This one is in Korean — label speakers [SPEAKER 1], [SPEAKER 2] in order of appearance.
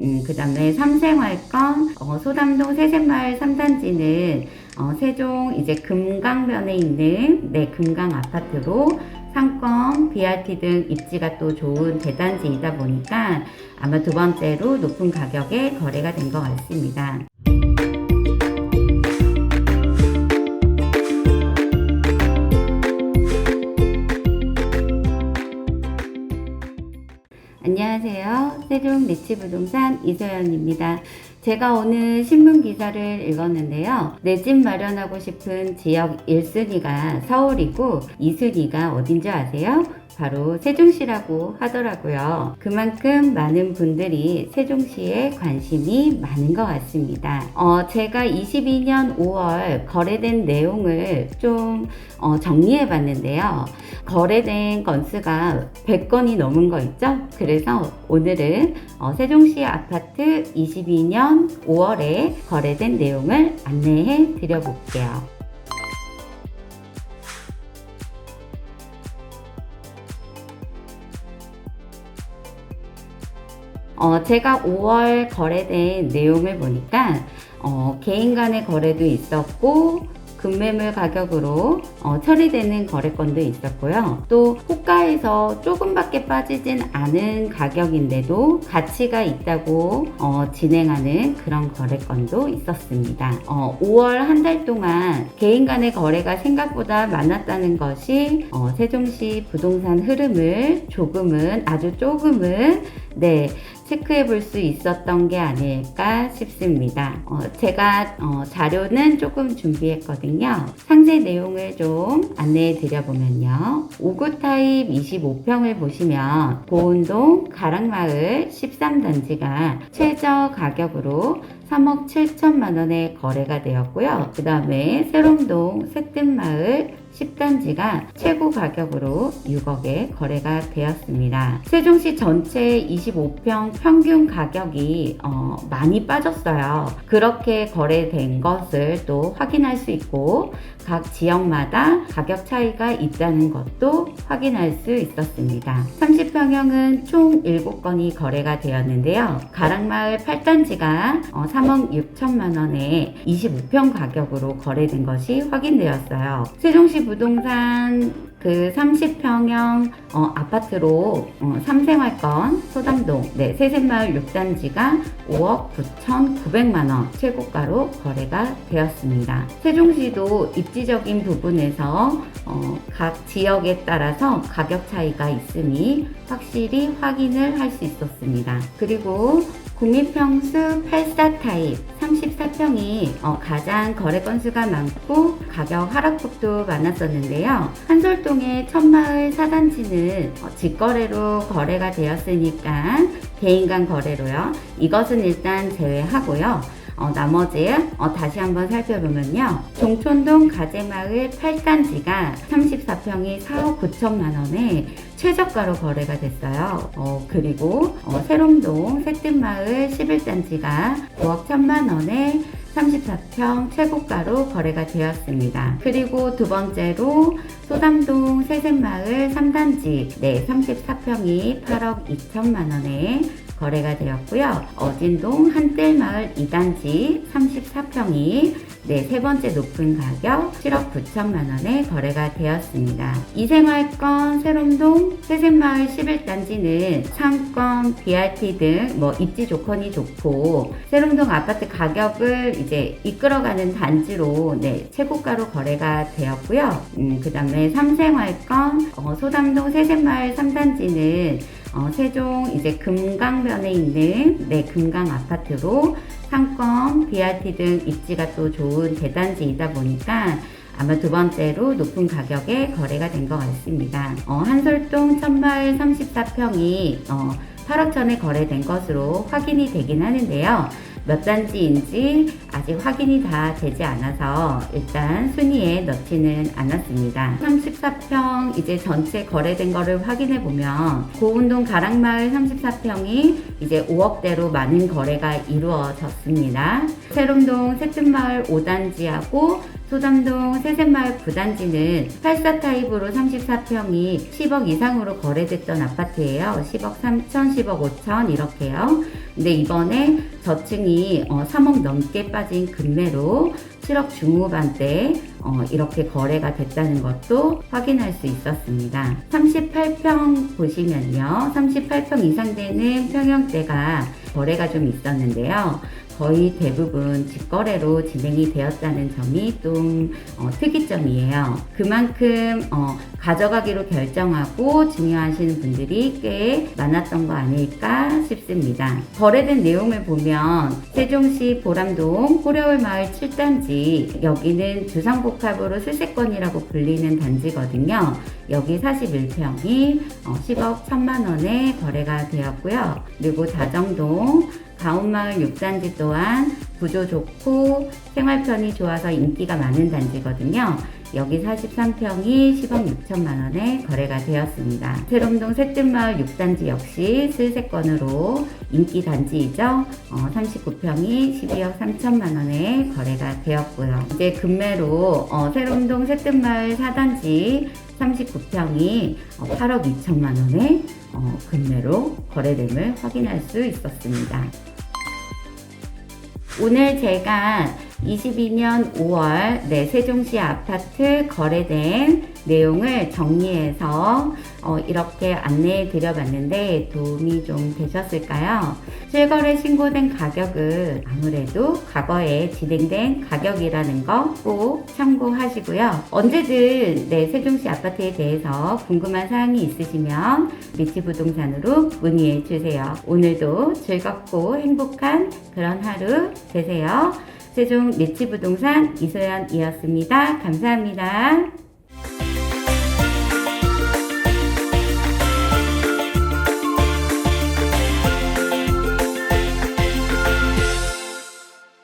[SPEAKER 1] 음, 그 다음에 삼생활권, 어, 소담동 세샘마을 3단지는 어, 세종 이제 금강변에 있는 네, 금강 아파트로 상권, BRT 등 입지가 또 좋은 대단지이다 보니까 아마 두 번째로 높은 가격에 거래가 된 것 같습니다. 안녕하세요. 세종 리치부동산 이소연입니다. 제가 오늘 신문 기사를 읽었는데요. 내 집 마련하고 싶은 지역 1순위가 서울이고 2순위가 어딘지 아세요? 바로 세종시라고 하더라고요. 그만큼 많은 분들이 세종시에 관심이 많은 것 같습니다. 어, 제가 22년 5월 거래된 내용을 좀 어, 정리해 봤는데요. 거래된 건수가 100건이 넘은 거 있죠? 그래서 오늘은 어, 세종시 아파트 22년 5월에 거래된 내용을 안내해 드려 볼게요. 어, 제가 5월 거래된 내용을 보니까 어, 개인 간의 거래도 있었고 급매물 가격으로 어, 처리되는 거래건도 있었고요. 또 호가에서 조금밖에 빠지진 않은 가격인데도 가치가 있다고 어, 진행하는 그런 거래건도 있었습니다. 어, 5월 한 달 동안 개인 간의 거래가 생각보다 많았다는 것이 어, 세종시 부동산 흐름을 조금은 아주 조금은 네 체크해 볼 수 있었던 게 아닐까 싶습니다. 어, 제가 어, 자료는 조금 준비했거든요. 상세 내용을 좀 안내해 드려보면요. 5구 타입 25평을 보시면 보은동 가락마을 13단지가 최저 가격으로 3억 7천만 원에 거래가 되었고요. 그 다음에 세롬동 새뜸마을 10단지가 최고 가격으로 6억에 거래가 되었습니다. 세종시 전체 25평 평균 가격이 어, 많이 빠졌어요. 그렇게 거래된 것을 또 확인할 수 있고 각 지역마다 가격 차이가 있다는 것도 확인할 수 있었습니다. 30평형은 총 7건이 거래가 되었는데요. 가락마을 8단지가 어, 3억 6천만 원에 25평 가격으로 거래된 것이 확인되었어요. 세종시 부동산 그 30평형 어, 아파트로 어, 3생활권 소담동 네, 세샘마을 6단지가 5억 9,900만 원 최고가로 거래가 되었습니다. 세종시도 입지적인 부분에서 어, 각 지역에 따라서 가격 차이가 있으니 확실히 확인을 할 수 있었습니다. 그리고 국민평수 84 타입 34평이 어, 가장 거래 건수가 많고 가격 하락폭도 많았었는데요. 한솔동의 천마을 4단지는 어, 직거래로 거래가 되었으니까 개인 간 거래로요. 이것은 일단 제외하고요. 어, 나머지 어, 다시 한번 살펴보면요. 종촌동 가재마을 8단지가 34평이 4억 9천만 원에 최저가로 거래가 됐어요. 어, 그리고 어, 세롱동 새뜸마을 11단지가 9억 1천만 원에 34평 최고가로 거래가 되었습니다. 그리고 두 번째로 소담동 세샘마을 3단지 네 34평이 8억 2천만 원에 거래가 되었고요. 어진동 한뜰마을 2단지 34평이 네, 세 번째 높은 가격 7억 9천만 원에 거래가 되었습니다. 이생활권 세롬동 세샘마을 11단지는 상권, BRT 등 뭐 입지 조건이 좋고 세롬동 아파트 가격을 이제 이끌어가는 단지로 네, 최고가로 거래가 되었고요. 음, 그 다음에 삼생활권 어, 소담동 세샘마을 3단지는 어, 세종 이제 금강변에 있는 네 금강 아파트로 상권, BRT 등 입지가 또 좋은 대단지이다 보니까 아마 두 번째로 높은 가격에 거래가 된 것 같습니다. 어, 한솔동 천마을 34평이 어, 8억 전에 거래된 것으로 확인이 되긴 하는데요. 몇 단지인지 아직 확인이 다 되지 않아서 일단 순위에 넣지는 않았습니다. 34평 이제 전체 거래된 거를 확인해 보면 고운동 가락마을 34평이 이제 5억대로 많은 거래가 이루어졌습니다. 세롬동 새뜸마을 5단지하고 소담동 세샘마을 9단지는 84 타입으로 34평이 10억 이상으로 거래됐던 아파트예요. 10억 3천, 10억 5천 이렇게요. 근데 이번에 저층이 어, 3억 넘게 빠진 금매로 7억 중후반대 어, 이렇게 거래가 됐다는 것도 확인할 수 있었습니다. 38평 보시면요. 38평 이상 되는 평형대가 거래가 좀 있었는데요. 거의 대부분 직거래로 진행이 되었다는 점이 좀 어, 특이점이에요. 그만큼 어, 가져가기로 결정하고 중요하시는 분들이 꽤 많았던 거 아닐까 싶습니다. 거래된 내용을 보면 세종시 보람동 호려울마을 7단지 여기는 주상복합으로 수세권이라고 불리는 단지거든요. 여기 41평이 10억 1천만 원에 거래가 되었고요. 그리고 다정동 가온마을 6단지 또한 구조 좋고 생활편이 좋아서 인기가 많은 단지거든요. 여기 43평이 10억 6천만 원에 거래가 되었습니다. 세롬동 새뜸마을 6단지 역시 슬세권으로 인기 단지이죠. 어, 39평이 12억 3천만 원에 거래가 되었고요. 이제 금매로 어, 세롬동 새뜸마을 4단지 39평이 8억 2천만 원에 어, 금매로 거래됨을 확인할 수 있었습니다. 오늘 제가 22년 5월 네, 세종시 아파트 거래된 내용을 정리해서 어, 이렇게 안내해 드려봤는데 도움이 좀 되셨을까요? 실거래 신고된 가격은 아무래도 과거에 진행된 가격이라는 거 꼭 참고하시고요. 언제든 네, 세종시 아파트에 대해서 궁금한 사항이 있으시면 미치 부동산으로 문의해 주세요. 오늘도 즐겁고 행복한 그런 하루 되세요. 세종 미치 부동산 이소연이었습니다. 감사합니다.